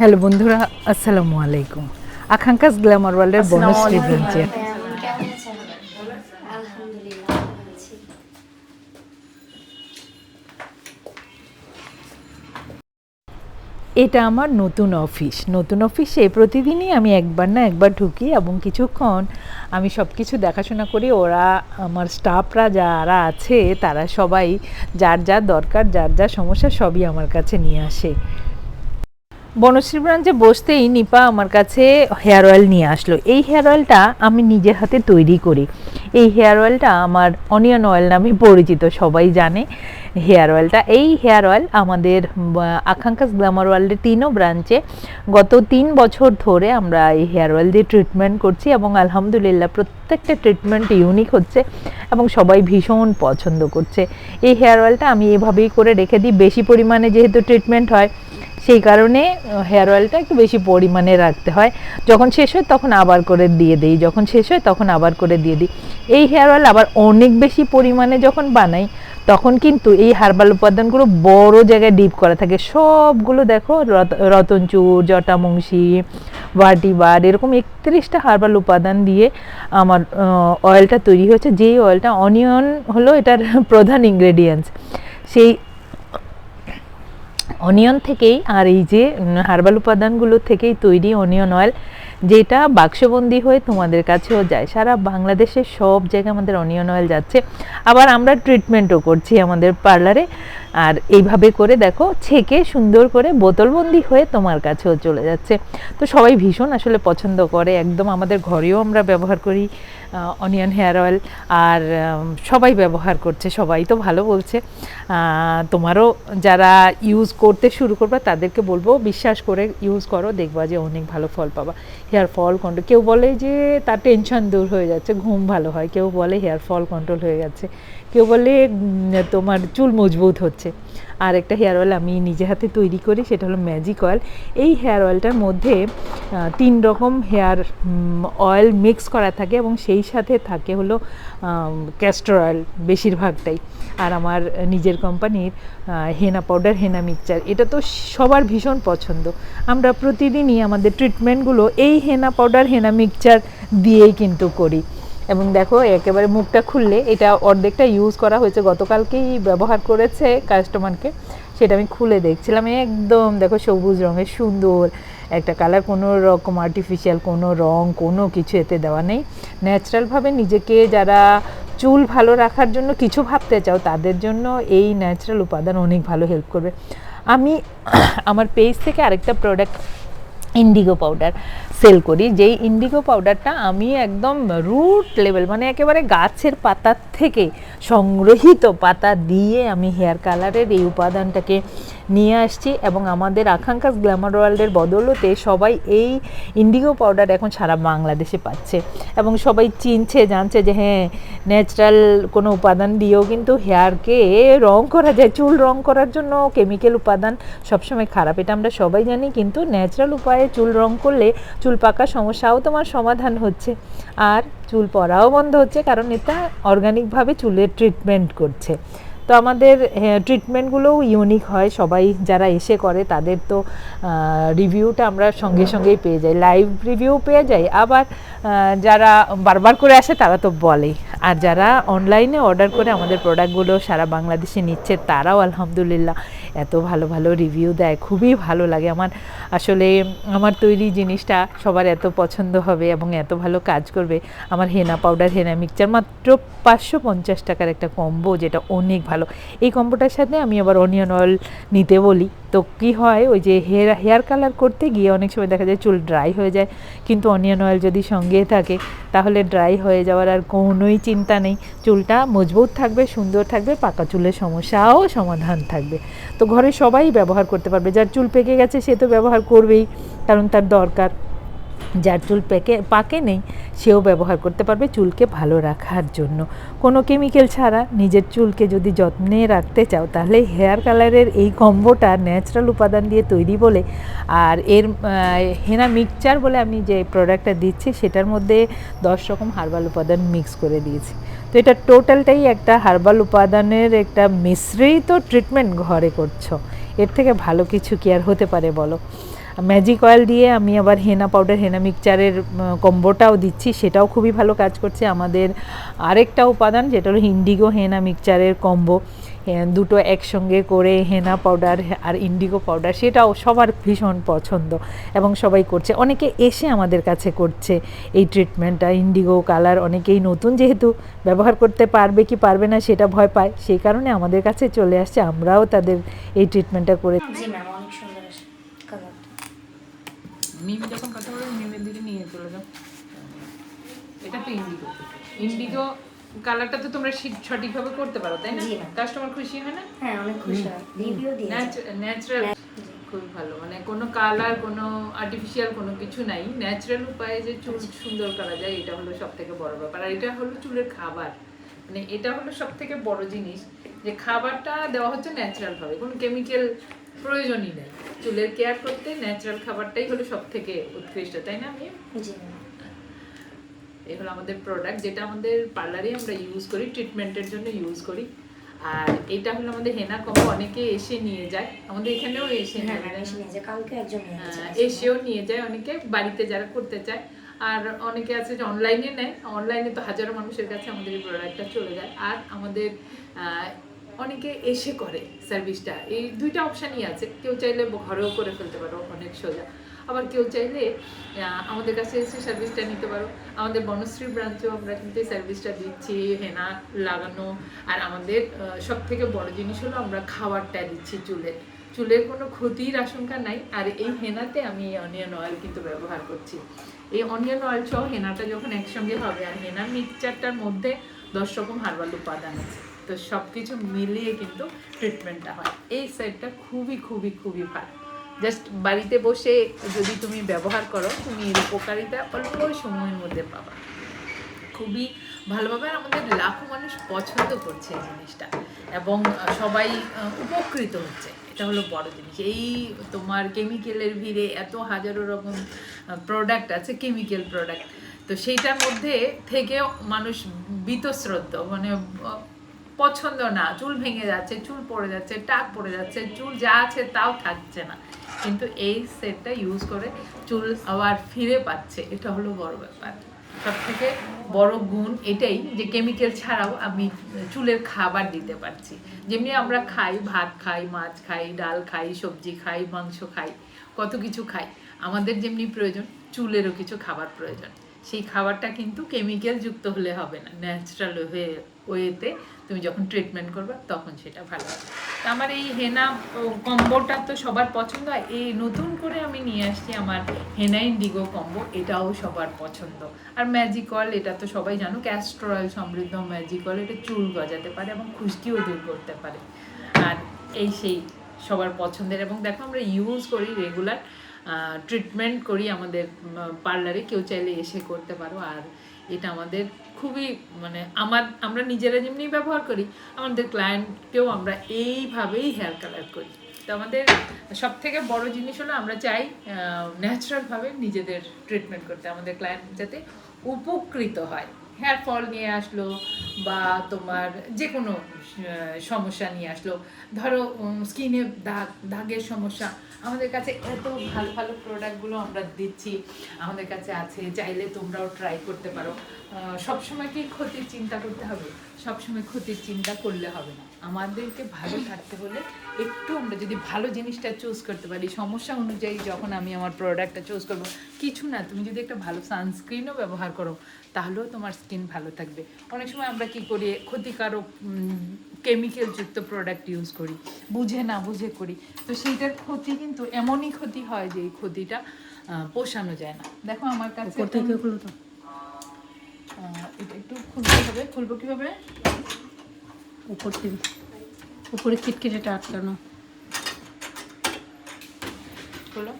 Hello বন্ধুরা আসসালামু আলাইকুম। আকাঙ্ক্ষাস গ্ল্যামার ওয়ার্ল্ডের ভালো আছি। এটা আমার নতুন অফিস নতুন অফিসে প্রতিদিনই আমি একবার না একবার ঢুকি এবং কিছুক্ষণ আমি সব কিছু দেখাশোনা করি। ওরা আমার স্টাফরা যারা আছে তারা সবাই যার যা দরকার যার যা সমস্যা সবই আমার কাছে নিয়ে আসে। বনশ্রী ব্রাঞ্চে বসতেই নিপা আমার কাছে হেয়ার অয়েল নিয়ে আসলো। এই হেয়ার অয়েলটা আমি নিজের হাতে তৈরি করি। এই হেয়ার অয়েলটা আমার অনিয়ন অয়েল নামে পরিচিত, সবাই জানে। হেয়ার অয়েলটা, এই হেয়ার অয়েল আমাদের আকাঙ্ক্ষাস গ্ল্যামার ওয়ার্ল্ডের তিনও ব্রাঞ্চে গত তিন বছর ধরে আমরা এই হেয়ার অয়েল দিয়ে ট্রিটমেন্ট করছি এবং আলহামদুলিল্লাহ প্রত্যেকটা ট্রিটমেন্ট ইউনিক হচ্ছে এবং সবাই ভীষণ পছন্দ করছে। এই হেয়ার অয়েলটা আমি এভাবেই করে রেখে দিই। বেশি পরিমাণে যেহেতু ট্রিটমেন্ট হয় সেই কারণে হেয়ার অয়েলটা একটু বেশি পরিমাণে রাখতে হয়। যখন শেষ হয় তখন আবার করে দিয়ে দিই। যখন শেষ হয় তখন আবার করে দিয়ে দিই। এই হেয়ার অয়েল আবার অনেক বেশি পরিমাণে যখন বানাই, তখন কিন্তু এই হার্বাল উপাদানগুলো বড় জায়গায় ডিপ করা থাকে। সবগুলো দেখো, রত- রতনচুর, জটামংসি, ভাটিবার, এরকম একত্রিশটা হার্বাল উপাদান দিয়ে আমার অয়েলটা তৈরি হয়েছে। যেই অয়েলটা অনিয়ন হলো, এটার প্রধান ইনগ্রেডিয়েন্টস সেই অনিয়ন থেকেই আর এই যে হার্বাল উপাদানগুলো থেকেই তৈরি অনিয়ন অয়েল, যেটা বাক্সবন্দি হয়ে তোমাদের কাছেও যায়। সারা বাংলাদেশের সব জায়গায় আমাদের অনিয়ন অয়েল যাচ্ছে। আবার আমরা ট্রিটমেন্টও করছি আমাদের পার্লারে আর এইভাবে করে দেখো, ছেঁকে সুন্দর করে বোতলবন্দি হয়ে তোমার কাছেও চলে যাচ্ছে। তো সবাই ভীষণ আসলে পছন্দ করে। একদম আমাদের ঘরেও আমরা ব্যবহার করি। অনিয়ন হেয়ার অয়েল আর সবাই ব্যবহার করছে, সবাই তো ভালো বলছে। তোমারও যারা ইউজ করতে শুরু করবে, তাদেরকে বলব, বিশ্বাস করে ইউজ করো, দেখবা যে অনেক ভালো ফল পাবা। হেয়ার ফল কন্ট্রোল কেউ বলে যে তার টেনশন দূর হয়ে যাচ্ছে, ঘুম ভালো হয়, কেউ বলে হেয়ার ফল কন্ট্রোল হয়ে যাচ্ছে কেউ বলে তোমার চুল মজবুত হচ্ছে। আর একটা হেয়ার অয়েল আমি নিজে হাতে তৈরি করি, সেটা হলো ম্যাজিক অয়েল এই হেয়ার অয়েলটার মধ্যে তিন রকম হেয়ার অয়েল মিক্স করা থাকে এবং সেই সাথে থাকে হলো ক্যাস্টর অয়েল বেশিরভাগটাই। আর আমার নিজের কোম্পানির হেনা পাউডার হেনা মিক্সচার এটা তো সবার ভীষণ পছন্দ। আমরা প্রতিদিনই আমাদের ট্রিটমেন্টগুলো এই হেনা পাউডার হেনা মিক্সচার দিয়েই কিন্তু করি। এবং দেখো, একেবারে মুখটা খুললে এটা অর্ধেকটা ইউজ করা হয়েছে। গতকালকেই ব্যবহার করেছে কাস্টমারকে সেটা আমি খুলে দেখছিলাম, একদম দেখো সবুজ রঙের, সুন্দর। একটা কালার কোনো রকম আর্টিফিশিয়াল কোনো রং, কোনো কিছু এতে দেওয়া নেই। ন্যাচারালভাবে নিজেকে যারা চুল ভালো রাখার জন্য কিছু ভাবতে চাও, তাদের জন্য এই ন্যাচারাল উপাদান অনেক ভালো হেল্প করবে। আমি আমার পেজ থেকে আরেকটা প্রোডাক্ট ইন্ডিগো পাউডার সেল করি, যেই ইন্ডিগো পাউডারটা আমি একদম রুট লেভেল মানে একেবারে গাছের পাতার থেকে সংগ্রহিত পাতা দিয়ে আমি হেয়ার কালারের এই উপাদানটাকে নিয়ে আসছি এবং আমাদের আকাঙ্ক্ষা গ্ল্যামার ওয়ার্ল্ডের বদলতে সবাই এই ইন্ডিগো পাউডার এখন সারা বাংলাদেশে পাচ্ছে। এবং সবাই চিনছে, জানছে যে হ্যাঁ ন্যাচারাল কোনো উপাদান দিয়েও কিন্তু হেয়ারকে রং করা যায়, চুল রং করার জন্য কেমিক্যাল উপাদান সবসময় খারাপ। এটা আমরা সবাই জানি, কিন্তু ন্যাচারাল উপায়ে চুল রং করলে চুল পাকার সমস্যাও তোমার সমাধান হচ্ছে। আর চুল পড়াও বন্ধ হচ্ছে, কারণ এটা অর্গানিকভাবে চুলের ট্রিটমেন্ট করছে। তো আমাদের ট্রিটমেন্টগুলোও ইউনিক হয়। সবাই যারা এসে করে তাদের তো রিভিউটা আমরা সঙ্গে সঙ্গেই পেয়ে যাই। লাইভ রিভিউ পেয়ে যাই। আবার যারা বারবার করে আসে তারা তো বলেই। আর যারা অনলাইনে অর্ডার করে আমাদের প্রোডাক্টগুলো সারা বাংলাদেশে নিচ্ছে তারাও আলহামদুলিল্লাহ এত ভালো ভালো রিভিউ দেয়। খুবই ভালো লাগে। আমার আসলে আমার তৈরি জিনিসটা সবার এত পছন্দ হবে এবং এত ভালো কাজ করবে। আমার হেনা পাউডার হেনা মিক্সচার মাত্র পাঁচশো পঞ্চাশ টাকার একটা কম্বো যেটা অনেক ভালো এই কম্বোটার সাথে আমি আবার অনিয়ন অয়েল নিতে বলি। তো কী হয়, ওই যে হেয়ার হেয়ার কালার করতে গিয়ে অনেক সময় দেখা যায় চুল ড্রাই হয়ে যায়। কিন্তু অনিয়ন অয়েল যদি সঙ্গে থাকে, তাহলে ড্রাই হয়ে যাওয়ার আর কোনোই চিন্তা নেই। চুলটা মজবুত থাকবে, সুন্দর থাকবে, পাকা চুলের সমস্যাও সমাধান থাকবে। তো ঘরে সবাই ব্যবহার করতে পারবে। যার চুল পেকে গেছে, সে তো ব্যবহার করবেই, কারণ তার দরকার। যার চুল পেকে, পাকে নেই, সেও ব্যবহার করতে পারবে চুলকে ভালো রাখার জন্য। কোনো কেমিক্যাল ছাড়া নিজের চুলকে যদি যত্নে রাখতে চাও, তাহলে হেয়ার কালারের এই কম্বোটা ন্যাচারাল উপাদান দিয়ে তৈরি বলে আর এর হেনা মিক্সচার বলে আমি যে প্রোডাক্টটা দিচ্ছি, সেটার মধ্যে দশ রকম হার্বাল উপাদান মিক্স করে দিয়েছি। তো এটা টোটালটাই একটা হার্বাল উপাদানের একটা মিশ্রিত ট্রিটমেন্ট ঘরে করছ। এর থেকে ভালো কিছু কি আর হতে পারে বলো? ম্যাজিক অয়েল দিয়ে আমি আবার হেনা পাউডার হেনা মিক্সচারের কম্বোটাও দিচ্ছি। সেটাও খুবই ভালো কাজ করছে। আমাদের আরেকটা উপাদান, যেটা হলো ইন্ডিগো হেনা মিক্সচারের কম্বো দুটো একসঙ্গে করে হেনা পাউডার আর ইন্ডিগো পাউডার সেটাও সবার ভীষণ পছন্দ এবং সবাই করছে। অনেকে এসে আমাদের কাছে করছে এই ট্রিটমেন্টটা ইন্ডিগো কালার অনেকেই নতুন যেহেতু ব্যবহার করতে পারবে কি পারবে না সেটা ভয় পায়। সেই কারণে আমাদের কাছে চলে আসছে। আমরাও তাদের এই ট্রিটমেন্টটা করে জি ম্যাম অনেক সুন্দর আসে কালারটা মিম যখন কথা বলে মিমের দিকে নিয়ে চলে যাও এটা তো ইন্ডিগো ইন্ডিগো কালারটা তো তোমরা সঠিকভাবে করতে পারো তাই না? কাস্টমার খুশি হয় না? হ্যাঁ অনেক খুশি হয়। রিভিউ ন্যাচারাল খুব ভালো। মানে কোনো কালার কোনো আর্টিফিশিয়াল কোনো কিছু নাই। ন্যাচারাল উপায়ে যে চুল সুন্দর করা যায় এটা হলো সব থেকে বড় ব্যাপার। আর এটা হলো চুলের খাবার। মানে এটা হলো সব থেকে বড় জিনিস। যে খাবারটা দেওয়া হচ্ছে ন্যাচারাল ভাবে। কোনো কেমিক্যাল প্রয়োজনই নেই। চুলের কেয়ার করতে ন্যাচারাল খাবারটাই হলো সব থেকে উৎকৃষ্ট তাই না এই হলো আমাদের প্রোডাক্ট যেটা আমাদের পার্লারে আমরা ইউজ করি ট্রিটমেন্টের জন্য ইউজ করি। আর এটা হলো আমাদের হেনা কম্বো অনেকে এসে নিয়ে যায়। আমাদের এখানেও এসে হ্যাঁ কালকে একজন হ্যাঁ, এসেও নিয়ে যায় অনেকে বাড়িতে যারা করতে চায়। আর অনেকে আছে যে অনলাইনে নেয় অনলাইনে তো হাজারো মানুষের কাছে আমাদের এই প্রোডাক্টটা চলে যায়। আর আমাদের অনেকে এসে করে সার্ভিসটা এই দুইটা অপশানই আছে। কেউ চাইলে ঘরেও করে ফেলতে পারো, অনেক সোজা। আবার কেউ চাইলে আমাদের কাছে এসে সার্ভিসটা নিতে পারো। আমাদের বনশ্রী ব্রাঞ্চেও আমরা কিন্তু সার্ভিসটা দিচ্ছি, হেনা লাগানো। আর আমাদের সব থেকে বড় জিনিস হলো আমরা খাবারটা দিচ্ছি চুলের চুলের কোনো ক্ষতির আশঙ্কা নাই। আর এই হেনাতে আমি অনিয়ন অয়েল কিন্তু ব্যবহার করছি। এই অনিয়ন অয়েল সহ হেনাটা যখন একসঙ্গে হবে, আর হেনা মিক্সচারটার মধ্যে দশ রকম হার্বাল উপাদান আছে। তো সব কিছু মিলিয়ে কিন্তু ট্রিটমেন্টটা হয়। এই সেটটা খুবই খুবই খুবই ভালো। জাস্ট বাড়িতে বসে যদি তুমি ব্যবহার করো, তুমি এর উপকারিতা অল্প সময়ের মধ্যে পাবা। খুবই ভালোভাবে আর আমাদের লাখো মানুষ পছন্দ করছে এই জিনিসটা। এবং সবাই উপকৃত হচ্ছে। এটা হলো বড় জিনিস। এই তোমার কেমিক্যালের ভিড়ে এত হাজারো রকম প্রোডাক্ট আছে কেমিক্যাল প্রোডাক্ট তো সেইটার মধ্যে থেকেও মানুষ বীতশ্রদ্ধ। মানে পছন্দ না, চুল ভেঙে যাচ্ছে, চুল পড়ে যাচ্ছে, টাক পড়ে যাচ্ছে, চুল যা আছে তাও থাকছে না। কিন্তু এই সেটটা ইউজ করে চুল আবার ফিরে পাচ্ছে, এটা হলো বড় ব্যাপার। সব থেকে বড় গুণ এটাই যে কেমিক্যাল ছাড়াও আমি চুলের খাবার দিতে পারছি। যেমনি আমরা খাই, ভাত খাই, মাছ খাই, ডাল খাই, সবজি খাই, মাংস খাই, কত কিছু খাই, আমাদের যেমনি প্রয়োজন, চুলেরও কিছু খাবার প্রয়োজন। সেই খাবারটা কিন্তু কেমিক্যাল যুক্ত হলে হবে না ন্যাচারাল হয়ে ওয়েতে তুমি যখন ট্রিটমেন্ট করবে, তখন সেটা ভালো হবে। তো আমার এই হেনা কম্বোটা তো সবার পছন্দ হয়। এই নতুন করে আমি নিয়ে আসছি আমার হেনা ইন্ডিগো কম্বো এটাও সবার পছন্দ। আর ম্যাজিকল এটা তো সবাই জানো ক্যাস্টর অয়েল সমৃদ্ধ ম্যাজিকল এটা চুল গজাতে পারে এবং খুশকিও দূর করতে পারে। আর এই সেই সবার পছন্দের, এবং দেখো আমরা ইউজ করি রেগুলার ট্রিটমেন্ট করি আমাদের পার্লারে কেউ চাইলে এসে করতে পারো। আর এটা আমাদের খুবই মানে আমার, আমরা নিজেরা যেমনি ব্যবহার করি, আমাদের ক্লায়েন্টকেও আমরা এইভাবেই হেয়ার কালার করি। তো আমাদের সব থেকে বড় জিনিস হলো আমরা চাই ন্যাচারালভাবে নিজেদের ট্রিটমেন্ট করতে, আমাদের ক্লায়েন্ট যাতে উপকৃত হয়। হেয়ার ফল নিয়ে আসলো বা তোমার যে কোনো সমস্যা নিয়ে আসলো। ধরো স্কিনে দাগ, দাগের সমস্যা। আমাদের কাছে এত ভালো ভালো প্রোডাক্টগুলো আমরা দিচ্ছি। আমাদের কাছে আছে, চাইলে তোমরাও ট্রাই করতে পারো। সবসময় কি ক্ষতির চিন্তা করতে হবে? সবসময় ক্ষতির চিন্তা করলে হবে না। আমাদেরকে ভালো থাকতে হলে একটু আমরা যদি ভালো জিনিসটা চুজ করতে পারি, সমস্যা অনুযায়ী যখন আমি আমার প্রোডাক্টটা চুজ করব, কিছু না, তুমি যদি একটা ভালো সানস্ক্রিনও ব্যবহার করো তাহলেও তোমার স্কিন ভালো থাকবে। অনেক সময় আমরা কি করি ক্ষতিকারক কেমিক্যাল যুক্ত প্রোডাক্ট ইউজ করি বুঝে না বুঝে করি। তো সেইটার ক্ষতি কিন্তু এমনই ক্ষতি হয় যে এই ক্ষতিটা পোষানো যায় না। দেখো আমার কাছে এটা একটু খুলতে হবে। খুলবো কীভাবে? উপর থেকে। উপরে খিটখিটেটা আটকানো খোলো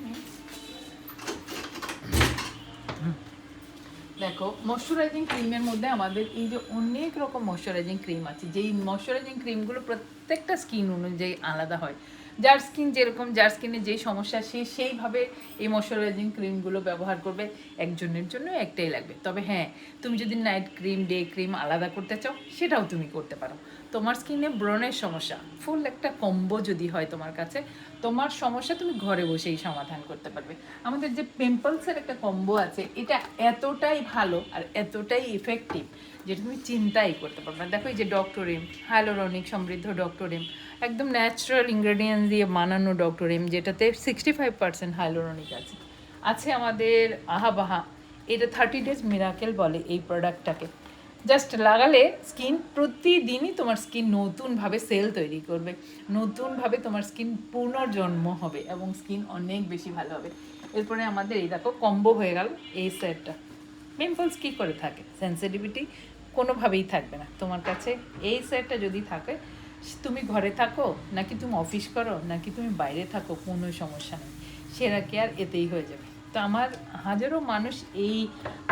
দেখো ময়শ্চারাইজিং ক্রিমের মধ্যে আমাদের এই যে অনেক রকম ময়শ্চারাইজিং ক্রিম আছে, যেই ময়শ্চারাইজিং ক্রিমগুলো প্রত্যেকটা স্কিন অনুযায়ী আলাদা হয়। যার স্কিন যেরকম, যার স্কিনে যেই সমস্যা, সে সেইভাবে এই ময়শ্চারাইজিং ক্রিমগুলো ব্যবহার করবে। একজনের জন্য একটাই লাগবে। তবে হ্যাঁ তুমি যদি নাইট ক্রিম ডে ক্রিম আলাদা করতে চাও, সেটাও তুমি করতে পারো। তোমার স্কিনে ব্রণের সমস্যা ফুল একটা কম্বো যদি হয় তোমার কাছে, তোমার সমস্যা তুমি ঘরে বসেই সমাধান করতে পারবে। আমাদের যে পিম্পলসের একটা কম্বো আছে, এটা এতটাই ভালো আর এতটাই ইফেক্টিভ যেটা তুমি চিন্তাই করতে পারবে না। দেখো এই যে ডক্টরিম হ্যালোরনিক সমৃদ্ধ ডক্টরিম একদম ন্যাচারাল ইনগ্রেডিয়েন্টস দিয়ে বানানো ডক্টরিম যেটাতে সিক্সটি ফাইভ পার্সেন্ট হাইলোরনিক আছে আছে আমাদের আহাবাহা, এটা থার্টি ডেজ মিরাকেল বলে এই প্রোডাক্টটাকে জাস্ট লাগালে স্কিন প্রতিদিনই তোমার স্কিন নতুনভাবে সেল তৈরি করবে। নতুনভাবে তোমার স্কিন পুনর্জন্ম হবে এবং স্কিন অনেক বেশি ভালো হবে। এরপরে আমাদের এই দেখো কম্বো হয়ে গেল এই সেটটা পিম্পলস কী করে থাকে? সেন্সিটিভিটি কোনোভাবেই থাকবে না। তোমার কাছে এই সেটটা যদি থাকে, তুমি ঘরে থাকো, নাকি তুমি অফিস করো, নাকি তুমি বাইরে থাকো, কোনো সমস্যা নেই। সেরা কেয়ার এতেই হয়ে যাবে। তো আমার হাজারো মানুষ এই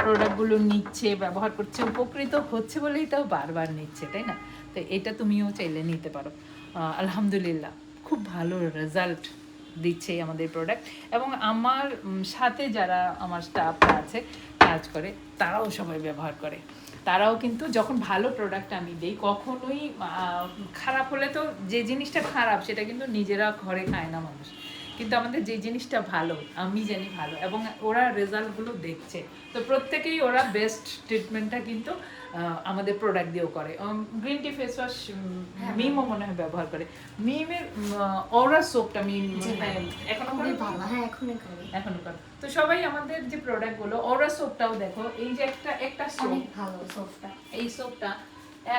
প্রোডাক্টগুলো নিচ্ছে, ব্যবহার করছে, উপকৃত হচ্ছে বলেই তাও বারবার নিচ্ছে, তাই না? তো এটা তুমিও চাইলে নিতে পারো। আলহামদুলিল্লাহ, খুব ভালো রেজাল্ট দিচ্ছে আমাদের প্রোডাক্ট এবং আমার সাথে যারা আমার স্টাফ আছে, কাজ করে, তারাও সবাই ব্যবহার করে। তারাও কিন্তু যখন ভালো প্রোডাক্ট আমি দিই, কখনোই খারাপ হলে তো যে জিনিসটা খারাপ, সেটা কিন্তু নিজেরা ঘরে খায় না মানুষ। কিন্তু আমাদের যে জিনিসটা ভালো আমি জানি ভালো এবং ওরা রেজাল্টগুলো দেখছে। তো প্রত্যেকেই ওরা বেস্ট ট্রিটমেন্টটা কিন্তু আমাদের প্রোডাক্ট দিয়েও করে। গ্রিন টি ফেস ওয়াশ মিমও মনে হয় ব্যবহার করে। মিমের ওরা সোপটা মিম এখনও হ্যাঁ। এখনও করে? তো সবাই আমাদের যে প্রোডাক্টগুলো ওরা সোপটাও দেখো। এই যে একটা একটা সোপ ভালো সোপটা এই সোপটা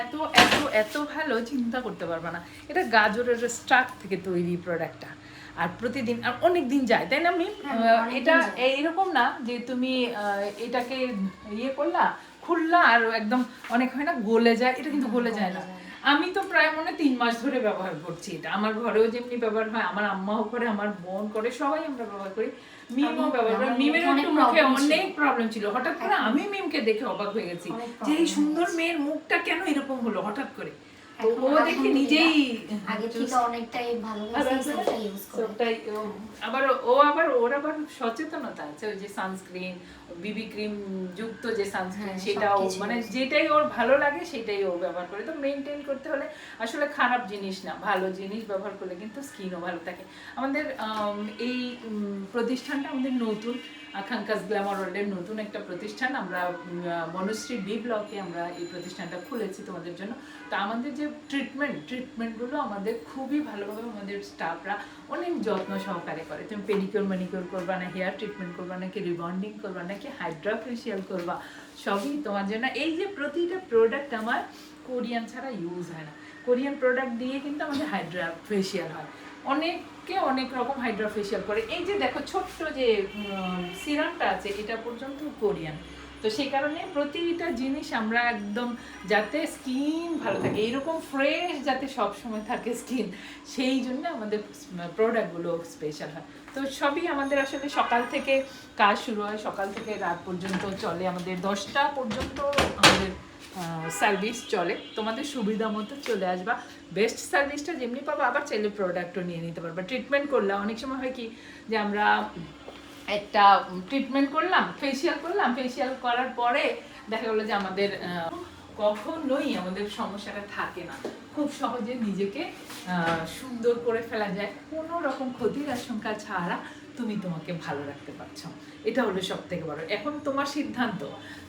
এত এত এত ভালো চিন্তা করতে পারবে না। এটা গাজরের স্টাক থেকে তৈরি প্রোডাক্টটা আর প্রতিদিন আর অনেক দিন যায় তাই না মিম? হ্যাঁ, এটা এইরকম না যে তুমি এটাকে ইয়ে করলা খুললা আর একদম অনেক হয় না গলে যায় এটা কিন্তু গলে যায় না। আমি তো প্রায় মনে তিন মাস ধরে ব্যবহার করছি এটা। আমার ঘরেও যেমনি ব্যবহার হয় আমার আম্মাও করে আমার বোন করে সবাই আমরা ব্যবহার করি। মিমও আমি- ব্যবহার করি। মিমের একটু মুখে অনেক প্রবলেম ছিল। হঠাৎ করে আমি মিমকে দেখে অবাক হয়ে গেছি যে এই সুন্দর মেয়ের মুখটা কেন এরকম হলো হঠাৎ করে? ও দেখে নিজেই আগে থেকে অনেকটাই ও- আবার ও আবার ওর আবার সচেতনতা আছে ওই যে সানস্ক্রিন বিবি ক্রিম যুক্ত যে সানস্ক্রিন হ্যাঁ, সেটাও মানে যেটাই ওর ভালো লাগে সেটাই ও ব্যবহার করে। তো মেনটেন করতে হলে আসলে খারাপ জিনিস না ভালো জিনিস ব্যবহার করলে কিন্তু স্কিনও ভালো থাকে। আমাদের আম, এই প্রতিষ্ঠানটা আমাদের নতুন আকাঙ্কাস গ্ল্যামার ওয়ার্ল্ডের নতুন একটা প্রতিষ্ঠান। আমরা বনশ্রী বি ব্লকে আমরা এই প্রতিষ্ঠানটা খুলেছি তোমাদের জন্য। তো আমাদের যে ট্রিটমেন্ট ট্রিটমেন্টগুলো আমাদের খুবই ভালোভাবে আমাদের স্টাফরা অনেক যত্ন সহকারে করে। তুমি পেডিকিওর ম্যানিকিওর করবা না হেয়ার ট্রিটমেন্ট করবা নাকি রিবন্ডিং করবা নাকি হাইড্রা ফেশিয়াল করবা, সবই তোমার জন্য। এই যে প্রতিটা প্রোডাক্ট আমার কোরিয়ান ছাড়া ইউজ হয় না। কোরিয়ান প্রোডাক্ট দিয়ে কিন্তু আমাদের হাইড্রা ফেশিয়াল হয়। অনেকে অনেক রকম হাইড্রোফেশিয়াল করে। এই যে দেখো ছোট্ট যে সিরামটা আছে, এটা পর্যন্ত কোরিয়ান। তো সেই কারণে প্রতিটা জিনিস আমরা একদম যাতে স্কিন ভালো থাকে, এইরকম ফ্রেশ যাতে সব সময় থাকে স্কিন, সেই জন্য আমাদের প্রোডাক্টগুলো স্পেশাল হয়। তো সবই আমাদের আসলে সকাল থেকে কাজ শুরু হয়, সকাল থেকে রাত পর্যন্ত চলে। আমাদের দশটা পর্যন্ত আমাদের সার্ভিস চলে। তোমাদের সুবিধা মতো চলে আসবা। বেস্ট সার্ভিসটা যেমনি পাবো, আবার চাইলে প্রোডাক্টও নিয়ে নিতে পারবা। ট্রিটমেন্ট করলে, অনেক সময় হয় কি যে আমরা একটা ট্রিটমেন্ট করলাম ফেসিয়াল করলাম ফেসিয়াল করার পরে দেখা গেলো যে আমাদের কখনোই আমাদের সমস্যাটা থাকে না। খুব সহজে নিজেকে সুন্দর করে ফেলা যায়। কোনো রকম ক্ষতির আশঙ্কা ছাড়া তুমি তোমাকে ভালো রাখতে পারছ। এটা হলো সব থেকে বড়। এখন তোমার সিদ্ধান্ত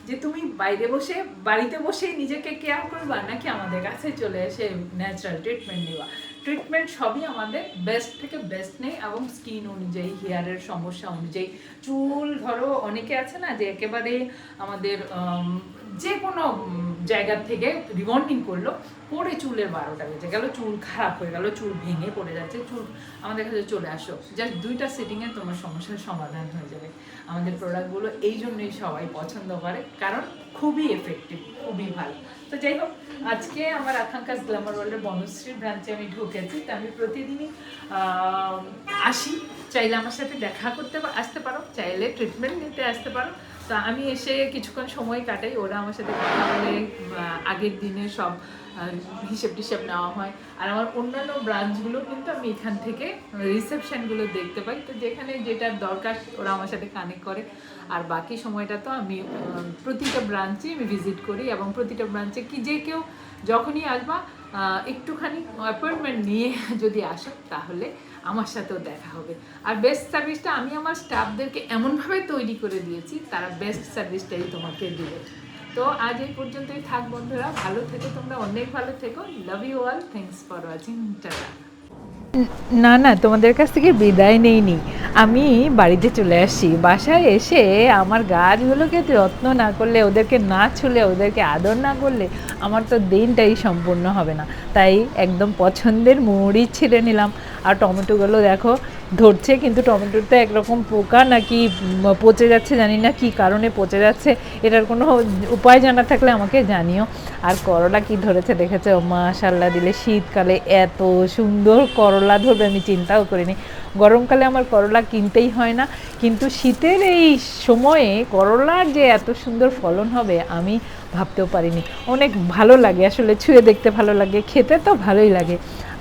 যে তুমি বাইরে বসে, বাড়িতে বসেই নিজেকে কেয়ার করবা নাকি আমাদের কাছে চলে এসে ন্যাচারাল ট্রিটমেন্ট নেওয়া? ট্রিটমেন্ট সবই আমাদের বেস্ট থেকে বেস্ট নেই এবং স্কিন অনুযায়ী হেয়ারের সমস্যা অনুযায়ী। চুল ধরো, অনেকে আছে না যে একেবারে আমাদের যে কোনো উম, জায়গা থেকে রিবন্ডিং করল পরে চুলের বারোটা বেজে গেল চুল খারাপ হয়ে গেল চুল ভেঙে পড়ে যাচ্ছে চুল আমাদের কাছে চলে আসো। জাস্ট দুইটা সেটিংয়ে তোমার সমস্যার সমাধান হয়ে যাবে। আমাদের প্রোডাক্টগুলো এই জন্যই সবাই পছন্দ করে কারণ খুবই এফেক্টিভ খুবই ভালো। তো যাই হোক আজকে আমার আকাঙ্ক্ষাস গ্ল্যামার ওয়ার্ল্ডের বনশ্রী ব্রাঞ্চে আমি ঢুকেছি তো আমি প্রতিদিনই আসি। চাইলে আমার সাথে দেখা করতে আসতে পারো চাইলে ট্রিটমেন্ট নিতে আসতে পারো। তো আমি এসে কিছুক্ষণ সময় কাটাই, ওরা আমার সাথে কথা বলে আগের দিনে সব হিসেব টিসেব নেওয়া হয়। আর আমার অন্যান্য ব্রাঞ্চগুলো কিন্তু আমি এখান থেকে রিসেপশনগুলো দেখতে পাই। তো যেখানে যেটার দরকার, ওরা আমার সাথে কানেক্ট করে। আর বাকি সময়টা তো আমি প্রতিটা ব্রাঞ্চে আমি ভিজিট করি এবং প্রতিটা ব্রাঞ্চে কি যে কেউ যখনই আসবা একটুখানি অ্যাপয়েন্টমেন্ট নিয়ে যদি আসো, তাহলে আমার সাথেও দেখা হবে। আর বেস্ট সার্ভিসটা আমি আমার স্টাফদেরকে এমনভাবে তৈরি করে দিয়েছি, তারা বেস্ট সার্ভিসটাই তোমাকে দেবে। তো আজ এই পর্যন্তই থাক বন্ধুরা, ভালো থেকো তোমরা, অনেক ভালো থেকো। Love you all thanks for watching tata না না, তোমাদের কাছ থেকে বিদায় নেইনি। আমি বাড়িতে চলে আসি। বাসায় এসে আমার গাছগুলোকে যত্ন না করলে, ওদেরকে না ছুলে, ওদেরকে আদর না করলে আমার তো দিনটাই সম্পূর্ণ হবে না। তাই একদম পছন্দের মুড়ি ছিঁড়ে নিলাম। আর টমেটোগুলো দেখো ধরছে, কিন্তু টমেটোতে একরকম পোকা নাকি পচে যাচ্ছে জানি না কি কারণে পচে যাচ্ছে, এটার কোনো উপায় জানা থাকলে আমাকে জানিও। আর করলা কি ধরেছে দেখেছে? মাশাল্লাহ দিলে শীতকালে এত সুন্দর করলা ধরবে, আমি চিন্তাও করিনি। গরমকালে আমার করলা কিনতেই হয় না। কিন্তু শীতের এই সময়ে করলার যে এত সুন্দর ফলন হবে, আমি ভাবতেও পারিনি। অনেক ভালো লাগে, আসলে ছুঁয়ে দেখতে ভালো লাগে, খেতে তো ভালোই লাগে।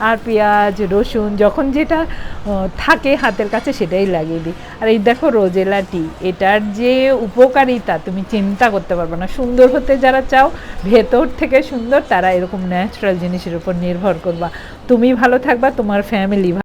আর পেঁয়াজ, রসুন, যখন যেটা থাকে হাতের কাছে সেটাই লাগিয়ে দিই। আর এই দেখো রোজেলা টি এটার যে উপকারিতা তুমি চিন্তা করতে পারবে না। সুন্দর হতে যারা চাও, ভেতর থেকে সুন্দর, তারা এরকম ন্যাচারাল জিনিসের উপর নির্ভর করবা। তুমি ভালো থাকবা, তোমার ফ্যামিলি